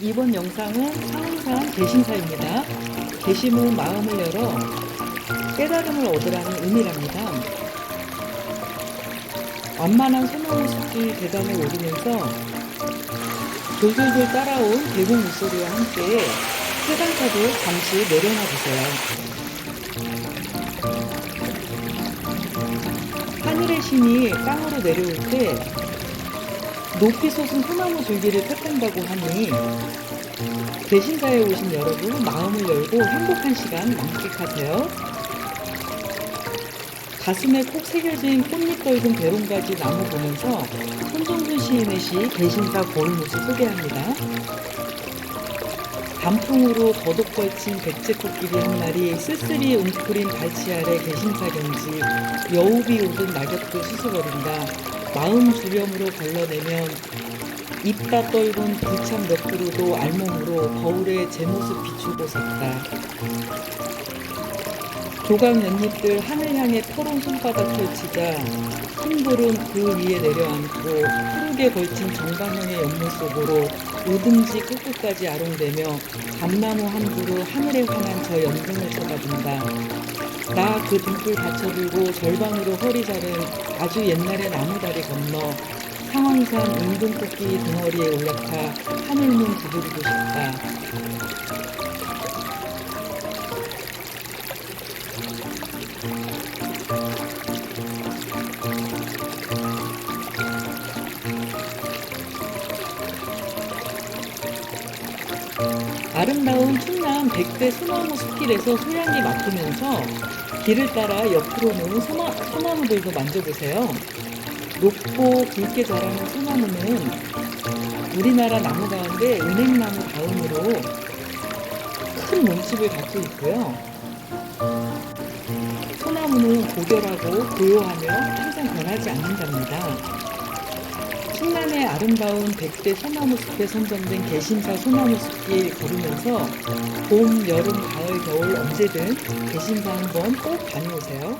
이번 영상은 상황산 개심사입니다. 개심은 마음을 열어 깨달음을 얻으라는 의미랍니다. 완만한 소나무 숲길 계단에 오르면서 돌돌돌 따라온 계곡 물소리와 함께 세상차도 잠시 내려놔 보세요. 하늘의 신이 땅으로 내려올 때 높이 솟은 소나무 줄기를 택한다고 하니 대신사에 오신 여러분 마음을 열고 행복한 시간 만끽하세요. 가슴에 콕 새겨진 꽃잎 덜근 배롱가지 나무 보면서 손정준 시인의 시 대신사 고을모습 소개합니다. 단풍으로 더덕 걸친 백제꽃길이 한 마리 쓸쓸히 웅크린 달치 아래 개심사 경지 여우비 오든 낙엽도 수수거린다 마음 주렴으로 걸러내면 입다 떨군 불참 몇 그루도 알몸으로 거울에 제 모습 비추고 섰다 조각 연잎들 하늘 향해 털은 손바닥 펼치자 흰불은 그 위에 내려앉고 푸르게 걸친 정방형의 연못 속으로 오든지 끝끝까지 아롱대며 감나무 한 그루 하늘에 환한 저 연등을 쳐다본다. 나 그 등불 받쳐들고 절반으로 허리 자른 아주 옛날의 나무다리 건너 상황산 은근꽃기 덩어리에 올라타 하늘문 두드리고 싶다. 아름다운 충남 백대 소나무 숲길에서 소량이 맡으면서 길을 따라 옆으로 놓은 소나, 소나무들도 만져보세요. 높고 굵게 자라는 소나무는 우리나라 나무 가운데 은행나무 다음으로 큰 몸집을 갖고 있고요. 소나무는 고결하고 고요하며 항상 변하지 않는답니다. 충남의 아름다운 백대 소나무 숲에 선정된 개심사 소나무 숲길 걸으면서 봄, 여름, 가을, 겨울 언제든 개심사 한번 꼭 다녀오세요.